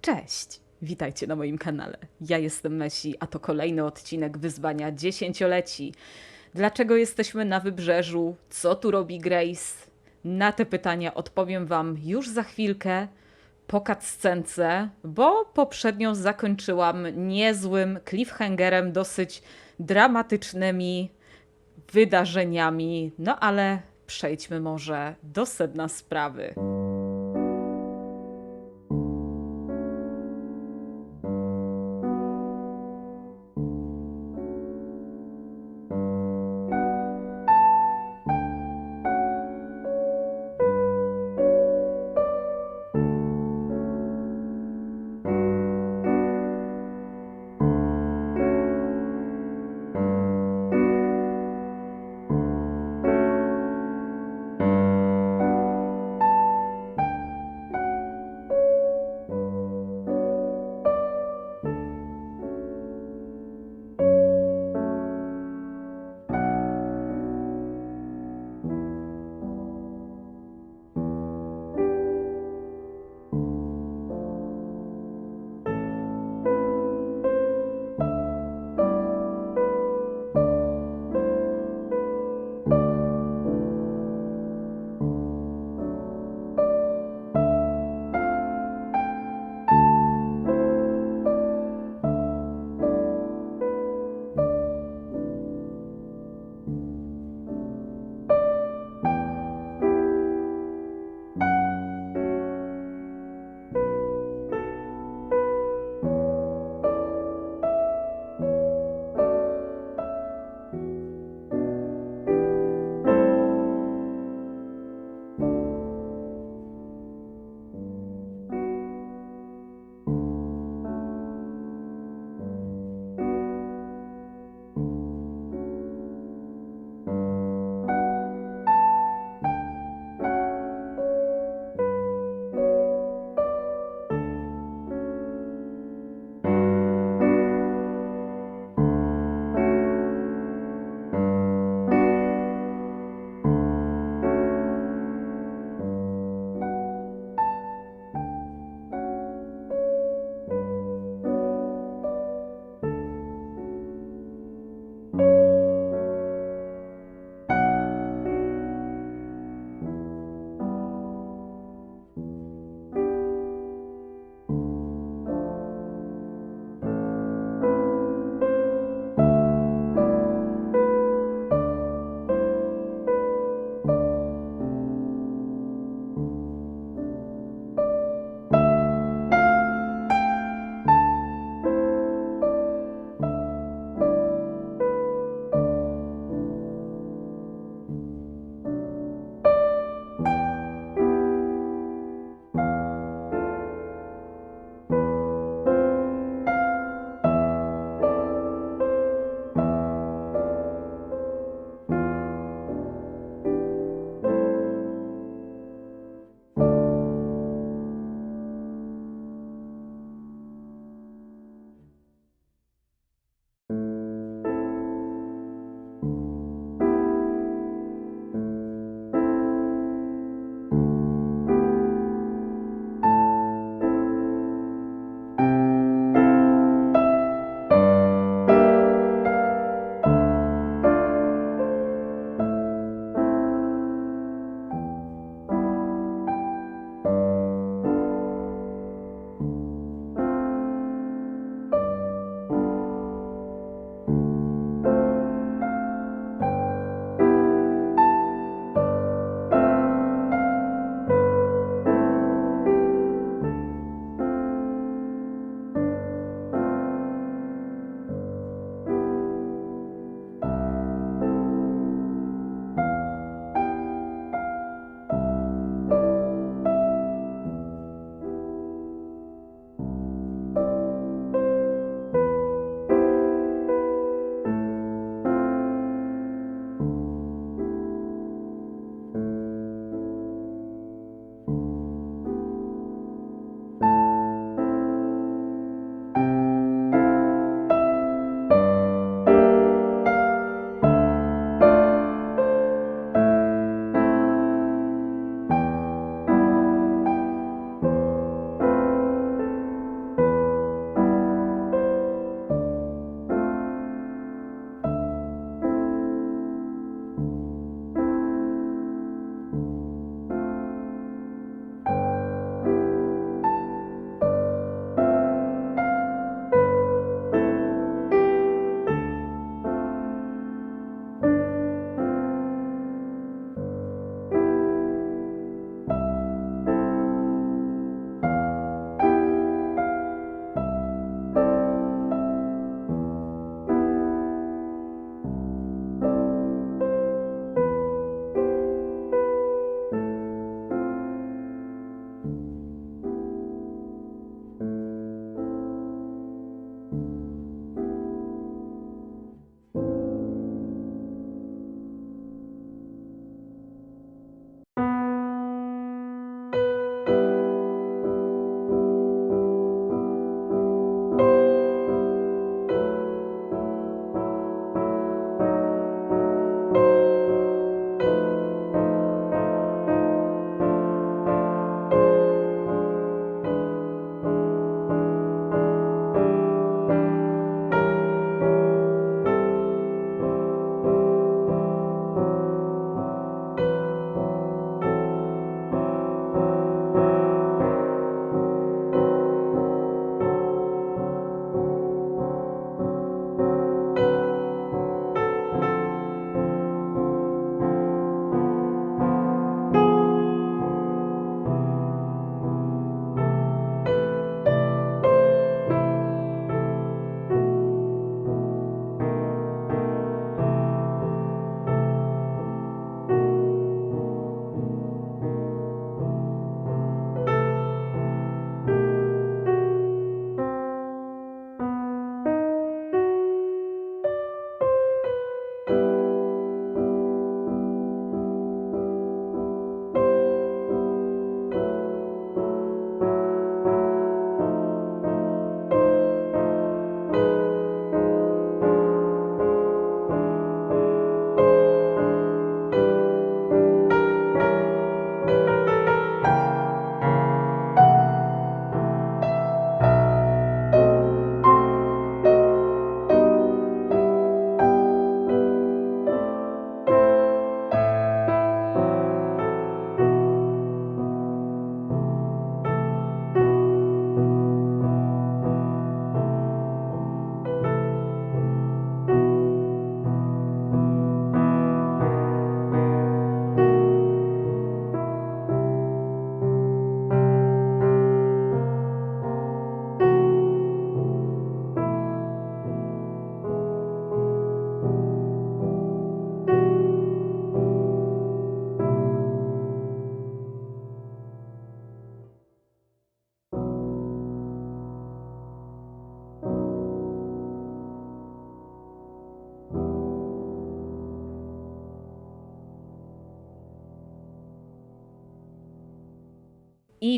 Cześć! Witajcie na moim kanale. Ja jestem Messi, a to kolejny odcinek wyzwania dziesięcioleci. Dlaczego jesteśmy na wybrzeżu? Co tu robi Grace? Na te pytania odpowiem Wam już za chwilkę po cutscence, bo poprzednio zakończyłam niezłym cliffhangerem, dosyć dramatycznymi wydarzeniami. No ale przejdźmy może do sedna sprawy.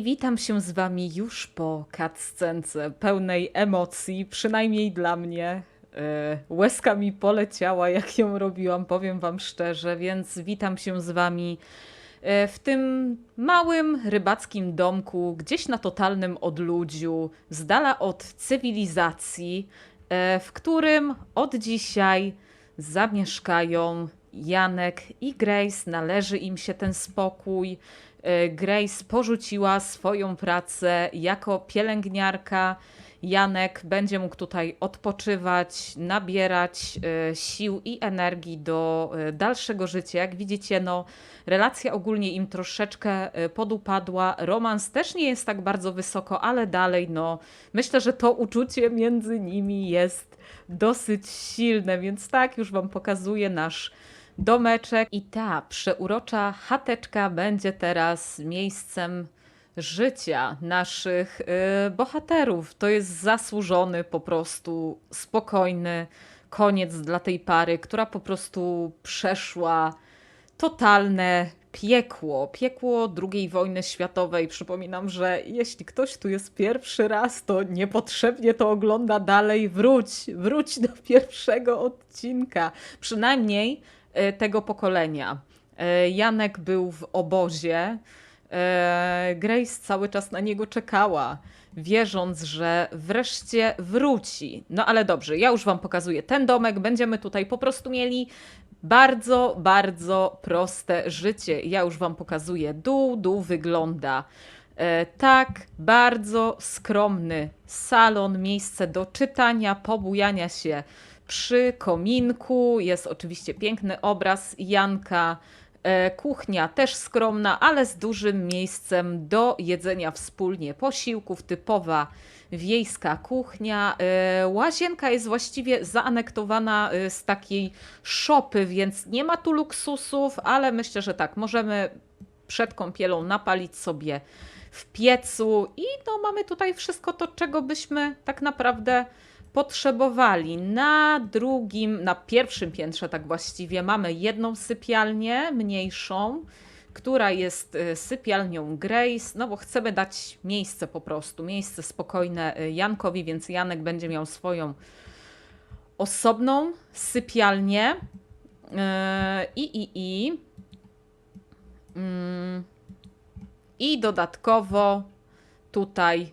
Witam się z wami już po cutscence pełnej emocji, przynajmniej dla mnie. E, Łezka mi poleciała, jak ją robiłam, powiem wam szczerze, więc witam się z wami e, w tym małym rybackim domku, gdzieś na totalnym odludziu, z dala od cywilizacji, e, w którym od dzisiaj zamieszkają Janek i Grace. Należy im się ten spokój. E, Grace porzuciła swoją pracę jako pielęgniarka. Janek będzie mógł tutaj odpoczywać, nabierać e, sił i energii do e, dalszego życia. Jak widzicie, no, relacja ogólnie im troszeczkę podupadła. Romans też nie jest tak bardzo wysoko, ale dalej, no, myślę, że to uczucie między nimi jest dosyć silne, więc tak, już Wam pokazuję nasz domeczek. I ta przeurocza chateczka będzie teraz miejscem życia naszych y, bohaterów. To jest zasłużony, po prostu spokojny koniec dla tej pary, która po prostu przeszła totalne piekło. Piekło II wojny światowej. Przypominam, że jeśli ktoś tu jest pierwszy raz, to niepotrzebnie to ogląda dalej. Wróć, wróć do pierwszego odcinka. Przynajmniej tego pokolenia. E, Janek był w obozie. E, Grace cały czas na niego czekała, wierząc, że wreszcie wróci. No ale dobrze, ja już Wam pokazuję ten domek. Będziemy tutaj po prostu mieli bardzo, bardzo proste życie. Ja już Wam pokazuję. Dół, dół wygląda. E, tak, bardzo skromny salon, miejsce do czytania, pobujania się przy kominku. Jest oczywiście piękny obraz Janka. E, Kuchnia też skromna, ale z dużym miejscem do jedzenia wspólnie posiłków, typowa wiejska kuchnia. E, Łazienka jest właściwie zaanektowana e, z takiej szopy, więc nie ma tu luksusów, ale myślę, że tak, możemy przed kąpielą napalić sobie w piecu i no mamy tutaj wszystko to, czego byśmy tak naprawdę potrzebowali. Na drugim, na pierwszym piętrze tak właściwie mamy jedną sypialnię mniejszą, która jest y, sypialnią Grace, no bo chcemy dać miejsce po prostu, miejsce spokojne y, Jankowi, więc Janek będzie miał swoją osobną sypialnię. Yy, I, i, i. Mm. I dodatkowo tutaj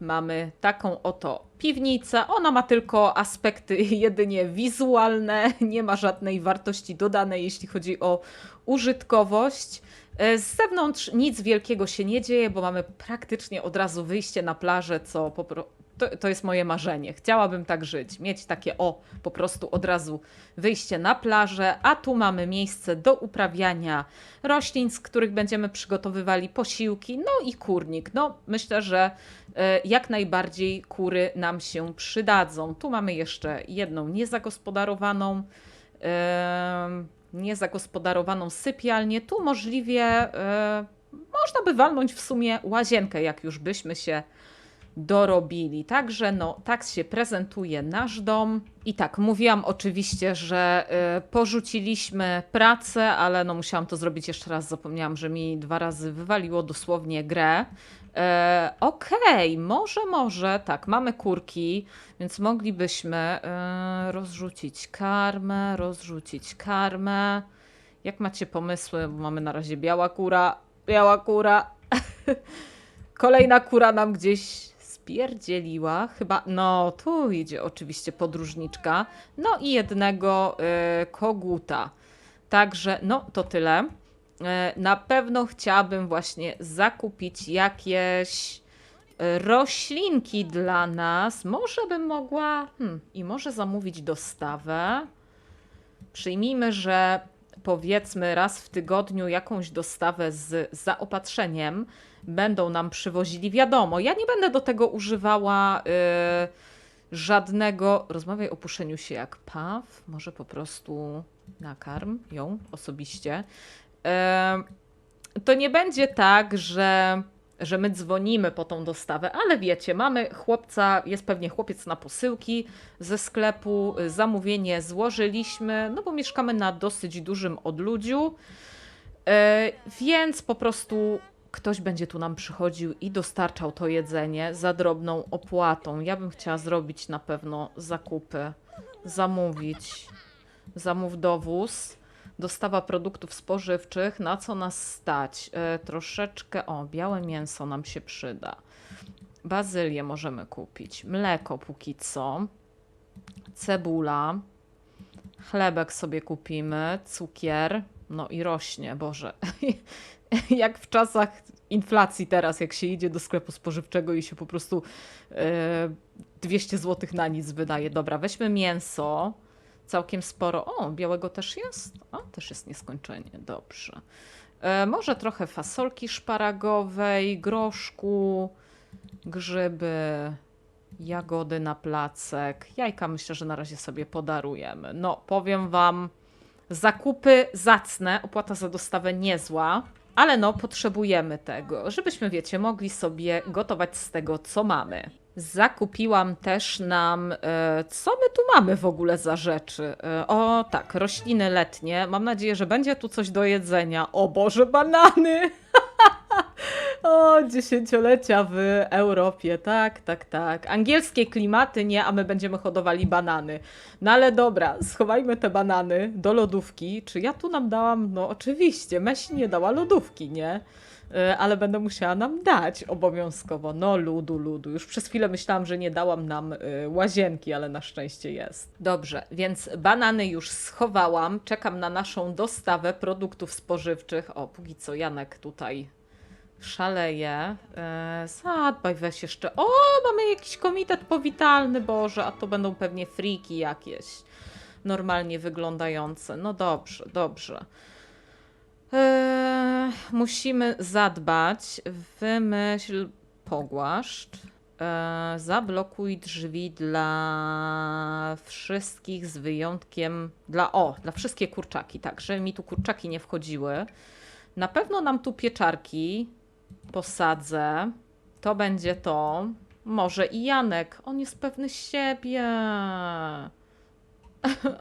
mamy taką oto piwnicę. Ona ma tylko aspekty jedynie wizualne, nie ma żadnej wartości dodanej, jeśli chodzi o użytkowość. E, Z zewnątrz nic wielkiego się nie dzieje, bo mamy praktycznie od razu wyjście na plażę, co po. To, to jest moje marzenie. Chciałabym tak żyć, mieć takie o, po prostu od razu wyjście na plażę, a tu mamy miejsce do uprawiania roślin, z których będziemy przygotowywali posiłki, no i kurnik. No, myślę, że e, jak najbardziej kury nam się przydadzą. Tu mamy jeszcze jedną niezagospodarowaną. niezagospodarowaną sypialnię. Tu możliwie e, można by walnąć w sumie łazienkę, jak już byśmy się dorobili. Także no, tak się prezentuje nasz dom. I tak, mówiłam oczywiście, że e, porzuciliśmy pracę, ale no musiałam to zrobić jeszcze raz. Zapomniałam, że mi dwa razy wywaliło dosłownie grę. E, Okej, może, może, tak, mamy kurki, więc moglibyśmy e, rozrzucić karmę, rozrzucić karmę. Jak macie pomysły? Bo mamy na razie biała kura, biała kura. Kolejna kura nam gdzieś spierdzieliła. Chyba, no tu idzie oczywiście podróżniczka. No i jednego e, koguta. Także, no to tyle. E, Na pewno chciałabym właśnie zakupić jakieś e, roślinki dla nas. Może bym mogła. Hmm, I może zamówić dostawę. Przyjmijmy, że powiedzmy raz w tygodniu jakąś dostawę z zaopatrzeniem będą nam przywozili. Wiadomo, ja nie będę do tego używała e, żadnego. Rozmawiaj o puszeniu się jak paw. Może po prostu nakarm ją osobiście. Em, to nie będzie tak, że, że my dzwonimy po tą dostawę, ale wiecie, mamy chłopca, jest pewnie chłopiec na posyłki ze sklepu, y, zamówienie złożyliśmy, no bo mieszkamy na dosyć dużym odludziu, e, więc po prostu ktoś będzie tu nam przychodził i dostarczał to jedzenie za drobną opłatą. Ja bym chciała zrobić na pewno zakupy, zamówić. Zamów dowóz, dostawa produktów spożywczych, na co nas stać? E, troszeczkę, o, białe mięso nam się przyda. Bazylię możemy kupić, mleko póki co, cebula, chlebek sobie kupimy, cukier, no i rośnie, Boże. jak w czasach inflacji teraz, jak się idzie do sklepu spożywczego i się po prostu e, 200 zł na nic wydaje. Dobra, weźmy mięso, całkiem sporo. O, białego też jest? O, też jest nieskończenie, dobrze. E, może trochę fasolki szparagowej, groszku, grzyby, jagody na placek. Jajka myślę, że na razie sobie podarujemy. No, powiem wam, zakupy zacne, opłata za dostawę niezła, ale no, potrzebujemy tego, żebyśmy, wiecie, mogli sobie gotować z tego, co mamy. Zakupiłam też nam, e, co my tu mamy w ogóle za rzeczy. E, o tak, rośliny letnie. Mam nadzieję, że będzie tu coś do jedzenia. O Boże, banany! O, dziesięciolecia w Europie, tak, tak, tak. Angielskie klimaty nie, a my będziemy hodowali banany. No ale dobra, schowajmy te banany do lodówki. Czy ja tu nam dałam? No oczywiście, Messi nie dała lodówki, nie? E, Ale będę musiała nam dać obowiązkowo. No, ludu, ludu. Już przez chwilę myślałam, że nie dałam nam y, łazienki, ale na szczęście jest. Dobrze, więc banany już schowałam. Czekam na naszą dostawę produktów spożywczych. O, póki co Janek tutaj szaleje. E, zadbaj, weź jeszcze. O, mamy jakiś komitet powitalny, Boże, a to będą pewnie friki jakieś. Normalnie wyglądające. No dobrze, dobrze. Eee, musimy zadbać. Wymyśl pogłaszcz. Eee, zablokuj drzwi dla wszystkich z wyjątkiem dla o, dla wszystkie kurczaki, tak, żeby mi tu kurczaki nie wchodziły. Na pewno nam tu pieczarki posadzę. To będzie to. Może i Janek. On jest pewny siebie.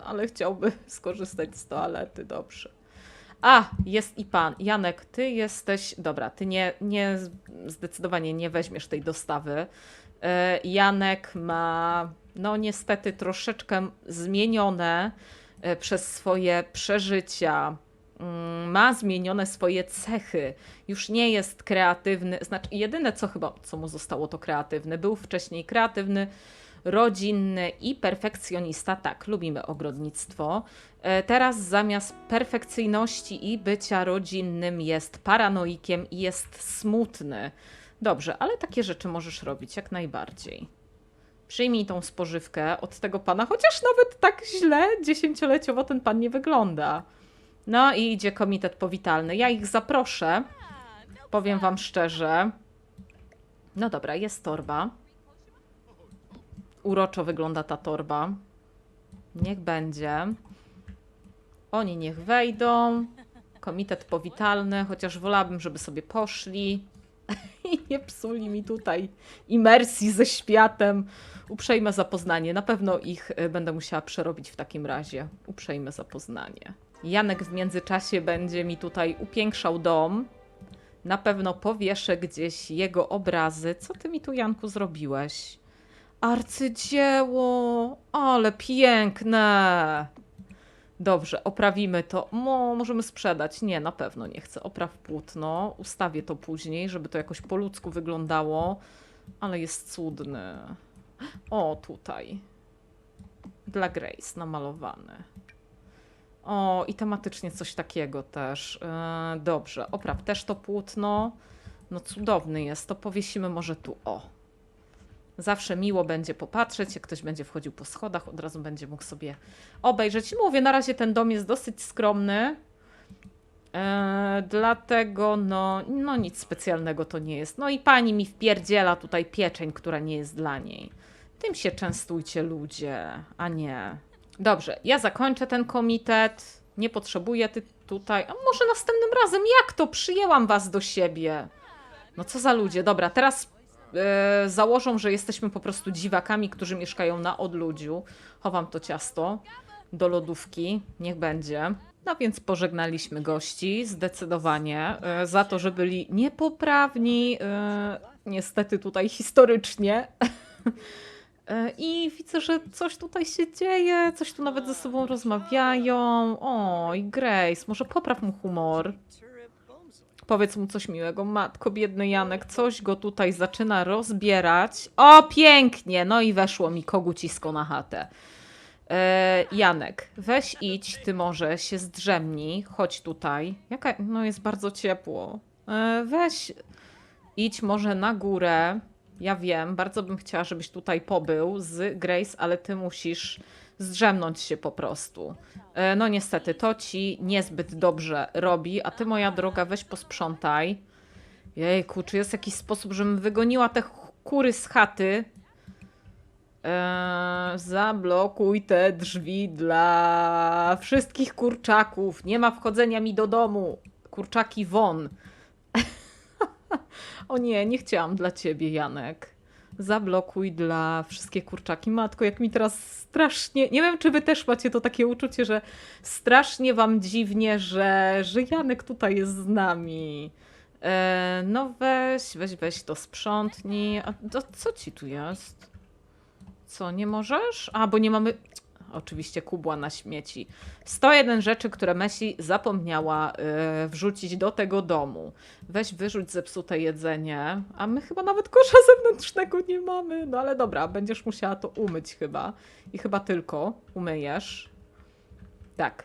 Ale chciałby skorzystać z toalety, dobrze. A, jest i pan. Janek, ty jesteś. Dobra, ty nie, nie zdecydowanie nie weźmiesz tej dostawy. E, Janek ma, no niestety, troszeczkę zmienione e, przez swoje przeżycia. Ma zmienione swoje cechy. Już nie jest kreatywny. Znaczy, jedyne co chyba, co mu zostało, to kreatywny. Był wcześniej kreatywny, rodzinny i perfekcjonista. Tak, lubimy ogrodnictwo. E, Teraz zamiast perfekcyjności i bycia rodzinnym jest paranoikiem i jest smutny. Dobrze, ale takie rzeczy możesz robić jak najbardziej. Przyjmij tą spożywkę od tego pana, chociaż nawet tak źle dziesięcioleciowo ten pan nie wygląda. No i idzie komitet powitalny. Ja ich zaproszę. Powiem wam szczerze. No dobra, jest torba. Uroczo wygląda ta torba. Niech będzie. Oni niech wejdą. Komitet powitalny, chociaż wolałabym, żeby sobie poszli i nie psuli mi tutaj imersji ze światem. Uprzejme zapoznanie. Na pewno ich y, będę musiała przerobić w takim razie. Uprzejme zapoznanie. Janek w międzyczasie będzie mi tutaj upiększał dom. Na pewno powieszę gdzieś jego obrazy. Co ty mi tu, Janku, zrobiłeś? Arcydzieło! Ale piękne! Dobrze, oprawimy to. Mo, możemy sprzedać. Nie, na pewno nie chcę. Opraw płótno. Ustawię to później, żeby to jakoś po ludzku wyglądało. Ale jest cudny. O, tutaj. Dla Grace namalowany. O, i tematycznie coś takiego też. Yy, dobrze, opraw też to płótno. No cudowny jest. To powiesimy może tu. O. Zawsze miło będzie popatrzeć, jak ktoś będzie wchodził po schodach, od razu będzie mógł sobie obejrzeć. Mówię, na razie ten dom jest dosyć skromny. E, dlatego no, no nic specjalnego to nie jest. No i pani mi wpierdziela tutaj pieczeń, która nie jest dla niej. Tym się częstujcie ludzie, a nie. Dobrze, ja zakończę ten komitet. Nie potrzebuję ty tutaj. A może następnym razem? Jak to? Przyjęłam was do siebie. No co za ludzie. Dobra, teraz e, założą, że jesteśmy po prostu dziwakami, którzy mieszkają na odludziu. Chowam to ciasto. do lodówki. Niech będzie. No więc pożegnaliśmy gości zdecydowanie e, za to, że byli niepoprawni, e, niestety tutaj historycznie. E, I widzę, że coś tutaj się dzieje, coś tu nawet ze sobą rozmawiają. Oj, Grace, może popraw mu humor. Powiedz mu coś miłego. Matko, biedny Janek, coś go tutaj zaczyna rozbierać. O, pięknie! No i weszło mi kogucisko na chatę. E, Janek, weź idź, ty może się zdrzemnij. Chodź tutaj. Jaka? No jest bardzo ciepło. E, weź, idź może na górę. Ja wiem, bardzo bym chciała, żebyś tutaj pobył z Grace, ale ty musisz zdrzemnąć się po prostu. E, No niestety, to ci niezbyt dobrze robi, a ty, moja droga, weź posprzątaj. Jejku, czy jest jakiś sposób, żebym wygoniła te ch- kury z chaty? Eee, zablokuj te drzwi dla wszystkich kurczaków. Nie ma wchodzenia mi do domu. Kurczaki won. o nie, nie chciałam dla ciebie, Janek. Zablokuj dla wszystkie kurczaki. Matko, jak mi teraz strasznie. Nie wiem, czy wy też macie to takie uczucie, że strasznie wam dziwnie, że, że Janek tutaj jest z nami. E, no weź, weź, weź to sprzątnij. A to, co ci tu jest? Co, nie możesz? A, bo nie mamy. Oczywiście kubła na śmieci. 101 rzeczy, które Messi zapomniała e, wrzucić do tego domu. Weź wyrzuć zepsute jedzenie, a my chyba nawet kosza zewnętrznego nie mamy. No ale dobra, będziesz musiała to umyć chyba. I chyba tylko umyjesz. Tak.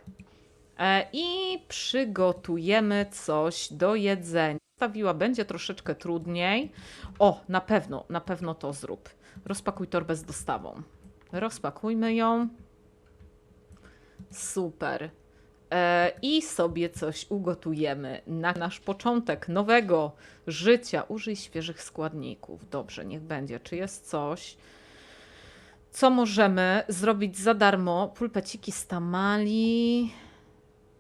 E, I przygotujemy coś do jedzenia. Stawiła, będzie troszeczkę trudniej. O, na pewno, na pewno to zrób. Rozpakuj torbę z dostawą. Rozpakujmy ją. Super. E, I sobie coś ugotujemy na nasz początek nowego życia. Użyj świeżych składników. Dobrze, niech będzie. Czy jest coś, co możemy zrobić za darmo? Pulpeciki z tamali,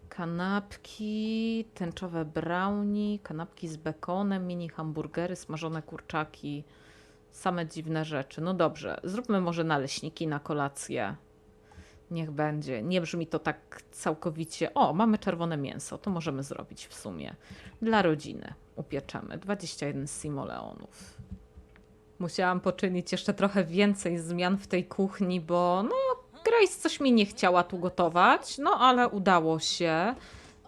kanapki, tęczowe brownie, kanapki z bekonem, mini hamburgery, smażone kurczaki. Same dziwne rzeczy. No dobrze, zróbmy może naleśniki na kolację. Niech będzie. Nie brzmi to tak całkowicie. O, mamy czerwone mięso, to możemy zrobić w sumie. Dla rodziny upieczemy 21 simoleonów. Musiałam poczynić jeszcze trochę więcej zmian w tej kuchni, bo no, Grace coś mi nie chciała tu gotować, no ale udało się.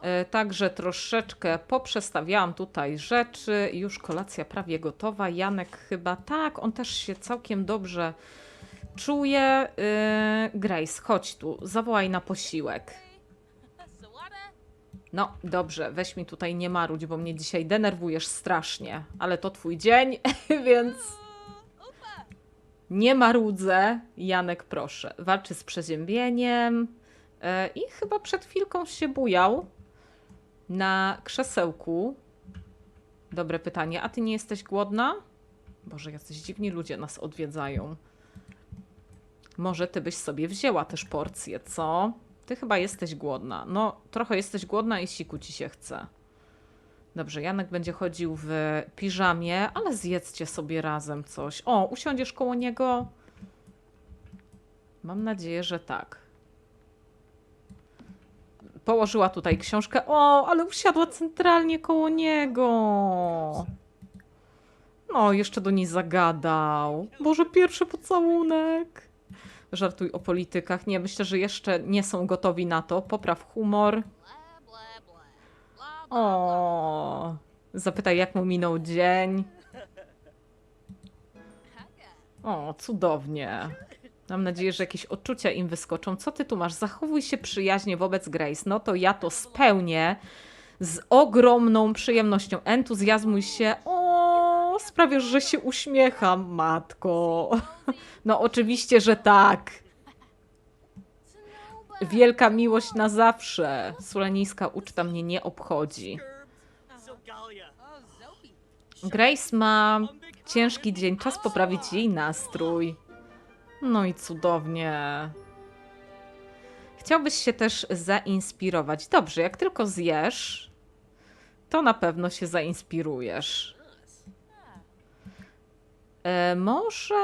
E, Także troszeczkę poprzestawiałam tutaj rzeczy. Już kolacja prawie gotowa. Janek chyba tak, on też się całkiem dobrze czuje. E, Grace, chodź tu, zawołaj na posiłek. No dobrze, weź mi tutaj nie marudź, bo mnie dzisiaj denerwujesz strasznie, ale to twój dzień, więc nie marudzę. Janek, proszę, walczy z przeziębieniem e, i chyba przed chwilką się bujał na krzesełku. Dobre pytanie. A ty nie jesteś głodna? Boże, jacyś dziwni ludzie nas odwiedzają. Może ty byś sobie wzięła też porcję, co? Ty chyba jesteś głodna. No, trochę jesteś głodna i siku ci się chce. Dobrze, Janek będzie chodził w piżamie, ale zjedzcie sobie razem coś. O, usiądziesz koło niego? Mam nadzieję, że tak. Położyła tutaj książkę. O, ale usiadła centralnie koło niego. No, jeszcze do niej zagadał. Boże, pierwszy pocałunek. Żartuj o politykach. Nie, myślę, że jeszcze nie są gotowi na to. Popraw humor. O, zapytaj, jak mu minął dzień. O, cudownie. Mam nadzieję, że jakieś odczucia im wyskoczą. Co ty tu masz? Zachowuj się przyjaźnie wobec Grace. No to ja to spełnię z ogromną przyjemnością. Entuzjazmuj się. O, sprawiasz, że się uśmiecham, matko. No oczywiście, że tak. Wielka miłość na zawsze. Sulanijska uczta mnie nie obchodzi. Grace ma ciężki dzień, czas poprawić jej nastrój. No i cudownie. Chciałbyś się też zainspirować. Dobrze, jak tylko zjesz, to na pewno się zainspirujesz. E, może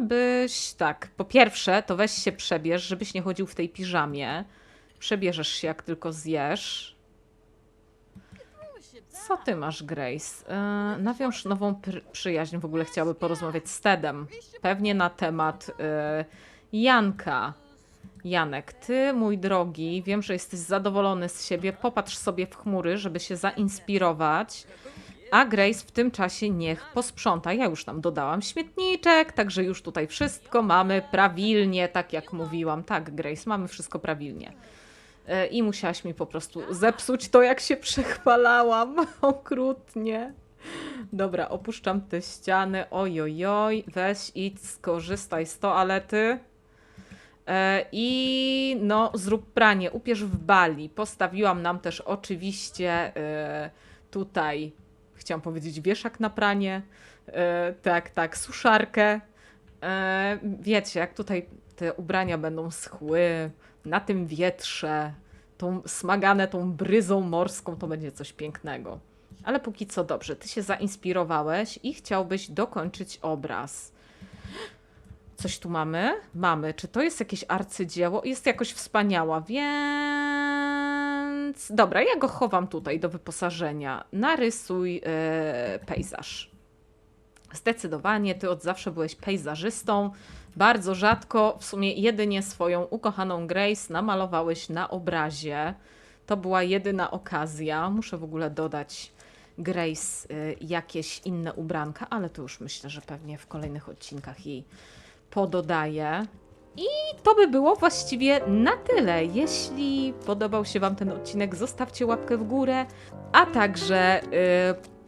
byś tak. Po pierwsze, to weź się przebierz, żebyś nie chodził w tej piżamie. Przebierzesz się jak tylko zjesz. Co ty masz, Grace? E, nawiąż nową pr- przyjaźń. W ogóle chciałaby porozmawiać z Tedem. Pewnie na temat e, Janka. Janek, ty, mój drogi, wiem, że jesteś zadowolony z siebie. Popatrz sobie w chmury, żeby się zainspirować. A Grace w tym czasie niech posprząta. Ja już tam dodałam śmietniczek, także już tutaj wszystko mamy prawilnie, tak jak mówiłam. Tak, Grace, mamy wszystko prawilnie. E, I musiałaś mi po prostu zepsuć to, jak się przechwalałam. Okrutnie. Dobra, opuszczam te ściany. Ojojoj, weź idź, skorzystaj z toalety. E, I no, zrób pranie, upierz w bali. Postawiłam nam też oczywiście e, tutaj, chciałam powiedzieć, wieszak na pranie. E, tak, tak, suszarkę. E, wiecie, jak tutaj te ubrania będą schły na tym wietrze, tą smagane tą bryzą morską, to będzie coś pięknego. Ale póki co dobrze, ty się zainspirowałeś i chciałbyś dokończyć obraz. Coś tu mamy? Mamy. Czy to jest jakieś arcydzieło? Jest jakoś wspaniała, więc. Dobra, ja go chowam tutaj do wyposażenia. Narysuj e, pejzaż. Zdecydowanie, ty od zawsze byłeś pejzażystą. Bardzo rzadko, w sumie jedynie swoją ukochaną Grace namalowałeś na obrazie. To była jedyna okazja. Muszę w ogóle dodać Grace y, jakieś inne ubranka, ale to już myślę, że pewnie w kolejnych odcinkach jej pododaję. I to by było właściwie na tyle. Jeśli podobał się Wam ten odcinek, zostawcie łapkę w górę, a także y,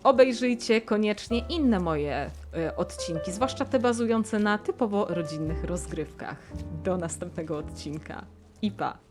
obejrzyjcie koniecznie inne moje y, odcinki, zwłaszcza te bazujące na typowo rodzinnych rozgrywkach. Do następnego odcinka. I pa!